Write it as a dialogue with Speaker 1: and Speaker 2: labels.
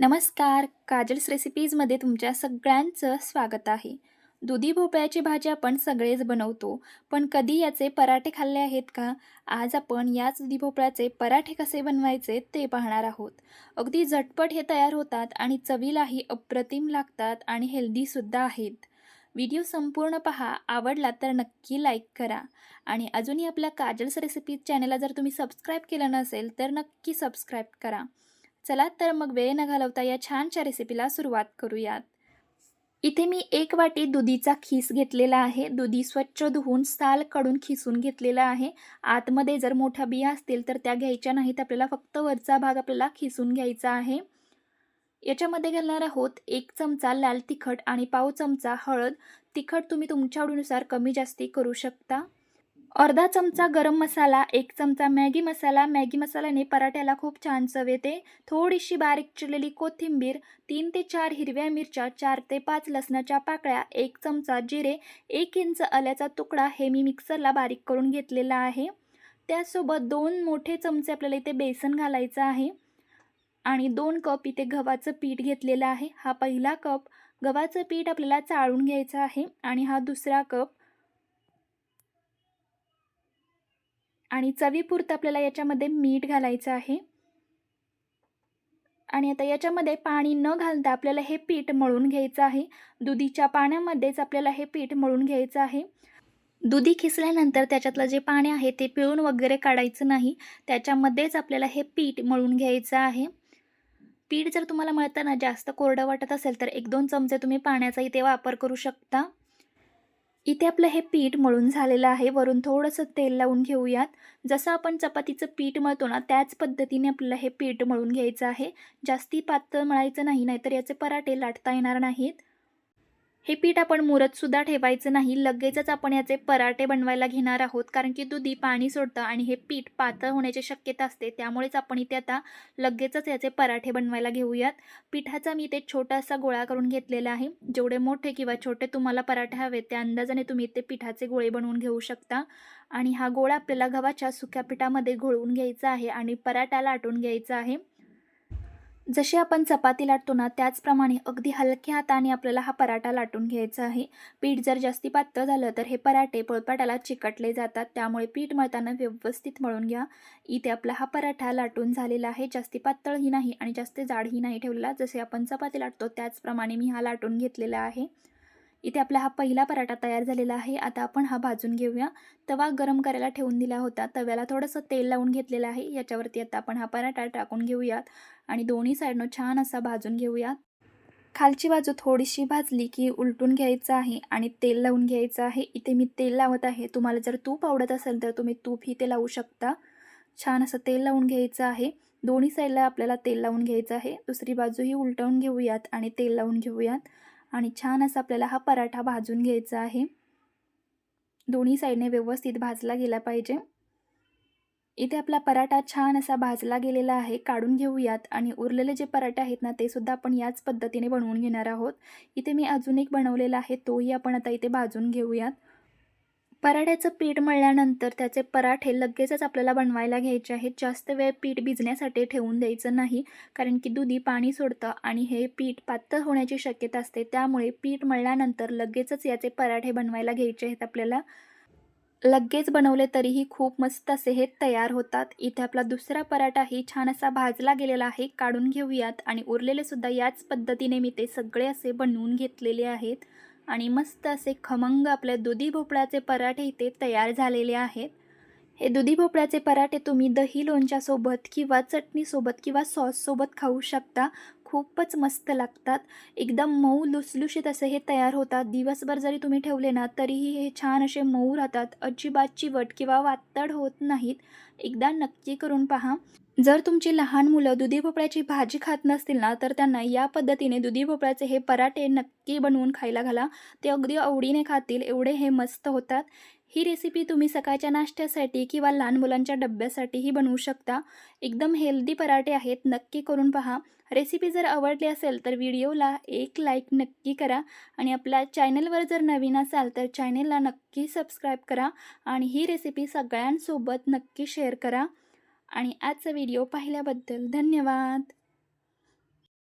Speaker 1: नमस्कार काजल्स रेसिपीजमध्ये तुमच्या सगळ्यांचं स्वागत आहे. दुधी भोपळ्याची भाजी आपण सगळेच बनवतो पण कधी याचे पराठे खाल्ले आहेत का? आज आपण याच दुधी भोपळ्याचे पराठे कसे बनवायचे ते पाहणार आहोत. अगदी झटपट हे तयार होतात आणि चवीलाही अप्रतिम लागतात आणि हेल्दीसुद्धा आहेत. व्हिडिओ संपूर्ण पहा आवडला तर नक्की लाईक करा. आणि अजूनही आपल्या काजल्स रेसिपीज चॅनलला जर तुम्ही सबस्क्राईब केलं नसेल तर नक्की सबस्क्राईब करा. चला तर मग वेळ न घालवता या छानशा रेसिपीला सुरुवात करूयात. इथे मी एक वाटी दुधीचा खीस घेतलेला आहे. दुधी स्वच्छ धुवून साल काढून खिसून घेतलेला आहे. आतमध्ये जर मोठ्या बिया असतील तर त्या घ्यायच्या नाहीत. आपल्याला फक्त वरचा भाग आपल्याला खिसून घ्यायचा आहे. याच्यामध्ये घालणार आहोत एक चमचा लाल तिखट आणि पाव चमचा हळद. तिखट तुम्ही तुमच्या आवडीनुसार कमी जास्ती करू शकता. अर्धा चमचा गरम मसाला एक चमचा मॅगी मसाला. मॅगी मसाल्याने पराठ्याला खूप छान चव येते. थोडीशी बारीक चिरलेली कोथिंबीर तीन ते चार हिरव्या मिरच्या चार ते पाच लसणाच्या पाकळ्या एक चमचा जिरे एक इंच आल्याचा तुकडा हे मी मिक्सरला बारीक करून घेतलेला आहे. त्यासोबत दोन मोठे चमचे आपल्याला इथे बेसन घालायचं आहे. आणि दोन कप इथे गव्हाचं पीठ घेतलेलं आहे. हा पहिला कप गव्हाचं पीठ आपल्याला चाळून घ्यायचं आहे. आणि हा दुसरा कप आणि चवीपुरतं आपल्याला याच्यामध्ये मीठ घालायचं आहे. आणि आता याच्यामध्ये पाणी न घालता आपल्याला हे पीठ मळून घ्यायचं आहे. दुधीच्या पाण्यामध्येच आपल्याला हे पीठ मळून घ्यायचं आहे. दुधी खिसल्यानंतर त्याच्यातलं जे पाणी आहे ते पिळून वगैरे काढायचं नाही. त्याच्यामध्येच आपल्याला हे पीठ मळून घ्यायचं आहे. पीठ जर तुम्हाला मळताना जास्त कोरडं वाटत असेल तर एक दोन चमचे तुम्ही पाण्याचा इथे वापर करू शकता. इथे आपलं हे पीठ मळून झालेलं आहे. वरून थोडंसं तेल लावून घेऊयात. जसं आपण चपातीचं पीठ मळतो ना त्याच पद्धतीने आपल्याला हे पीठ मळून घ्यायचं आहे. जास्ती पातळ मळायचं नाही नाहीतर याचे पराठे लाटता येणार नाहीत. हे पीठ आपण मुरतसुद्धा ठेवायचं नाही. लगेचच आपण याचे पराठे बनवायला घेणार आहोत. कारण की दुधी पाणी सोडतं आणि हे पीठ पातळ होण्याची शक्यता असते. त्यामुळेच आपण इथे आता लगेचच याचे पराठे बनवायला घेऊयात. पिठाचा मी इथे छोटासा गोळा करून घेतलेला आहे. जेवढे मोठे किंवा छोटे तुम्हाला पराठे हवे त्या अंदाजाने तुम्ही इथे पिठाचे गोळे बनवून घेऊ शकता. आणि हा गोळा आपल्याला गव्हाच्या सुक्या पिठामध्ये घोळवून घ्यायचा आहे आणि पराठा लाटून घ्यायचा आहे. जशी आपण चपाती लाटतो ना त्याचप्रमाणे अगदी हलक्या हाताने आपल्याला हा पराठा लाटून घ्यायचा आहे. पीठ जर जास्ती पातळ झालं तर हे पराठे पोळपाटाला चिकटले जातात. त्यामुळे पीठ मळताना व्यवस्थित मळून घ्या. इथे आपला हा पराठा लाटून झालेला आहे. जास्ती पातळही नाही आणि जास्त जाडही नाही ठेवलेला. जसे आपण चपाती लाटतो त्याचप्रमाणे मी हा लाटून घेतलेला आहे. इथे आपला हा पहिला पराठा तयार झालेला आहे. आता आपण हा भाजून घेऊया. तवा गरम करायला ठेवून दिला होता. तव्याला थोडंसं तेल लावून घेतलेलं आहे. याच्यावरती आता आपण हा पराठा टाकून घेऊयात आणि दोन्ही साईडनं छान असा भाजून घेऊयात. खालची बाजू थोडीशी भाजली की उलटून घ्यायचं आहे आणि तेल लावून घ्यायचं आहे. इथे मी तेल लावत आहे. तुम्हाला जर तूप आवडत असेल तर तुम्ही तूपही ते लावू शकता. छान असं तेल लावून घ्यायचं आहे. दोन्ही साईडला आपल्याला तेल लावून घ्यायचं आहे. दुसरी बाजूही उलटवून घेऊयात आणि तेल लावून घेऊयात. आणि छान असा आपल्याला हा पराठा भाजून घ्यायचा आहे. दोन्ही साईडने व्यवस्थित भाजला गेला पाहिजे. इथे आपला पराठा छान असा भाजला गेलेला आहे काढून घेऊयात. आणि उरलेले जे पराठे आहेत ना ते सुद्धा आपण याच पद्धतीने बनवून घेणार आहोत. इथे मी अजून एक बनवलेला आहे तोही आपण आता इथे भाजून घेऊयात. पराठ्याचं पीठ मळल्यानंतर त्याचे पराठे लगेचच आपल्याला बनवायला घ्यायचे आहेत. जास्त वेळ पीठ भिजण्यासाठी ठेवून द्यायचं नाही कारण की दुधी पाणी सोडतं आणि हे पीठ पातळ होण्याची शक्यता असते. त्यामुळे पीठ मळल्यानंतर लगेचच याचे पराठे बनवायला घ्यायचे आहेत आपल्याला. लगेच बनवले तरीही खूप मस्त असे हे तयार होतात. इथे आपला दुसरा पराठाही छान असा भाजला गेलेला आहे. काढून घेऊयात आणि उरलेले सुद्धा याच पद्धतीने मी ते सगळे असे बनवून घेतलेले आहेत. आणि मस्त असे खमंग आपल्या दुधी भोपळ्याचे पराठे इथे तयार झालेले आहेत. हे दुधी भोपळ्याचे पराठे तुम्ही दही लोणच्यासोबत किंवा चटणीसोबत किंवा सॉससोबत खाऊ शकता. खूपच मस्त लागतात. एकदम मऊ लुसलुशीत असे हे तयार होतात. दिवसभर जरी तुम्ही ठेवले ना तरीही हे छान असे मऊ राहतात. अजिबात चिवट किंवा वातड होत नाहीत. एकदा नक्की करून पहा. जर तुमची लहान मुलं दुधी भोपळ्याची भाजी खात नसतील ना तर त्यांना या पद्धतीने दुधी भोपळ्याचे हे पराठे नक्की बनवून खायला घाला. ते अगदी आवडीने खातील एवढे हे मस्त होतात. ही रेसिपी तुम्ही सकाळच्या नाश्त्यासाठी किंवा लहान मुलांच्या डब्यासाठीही बनवू शकता. एकदम हेल्दी पराठे आहेत नक्की करून पहा. रेसिपी जर आवडली असेल तर व्हिडिओला एक लाईक नक्की करा आणि आपल्या चॅनलवर जर नवीन असाल तर चॅनलला नक्की सबस्क्राईब करा आणि ही रेसिपी सगळ्यांसोबत नक्की शेअर करा. आणि आजचा व्हिडिओ पाहिल्याबद्दल धन्यवाद.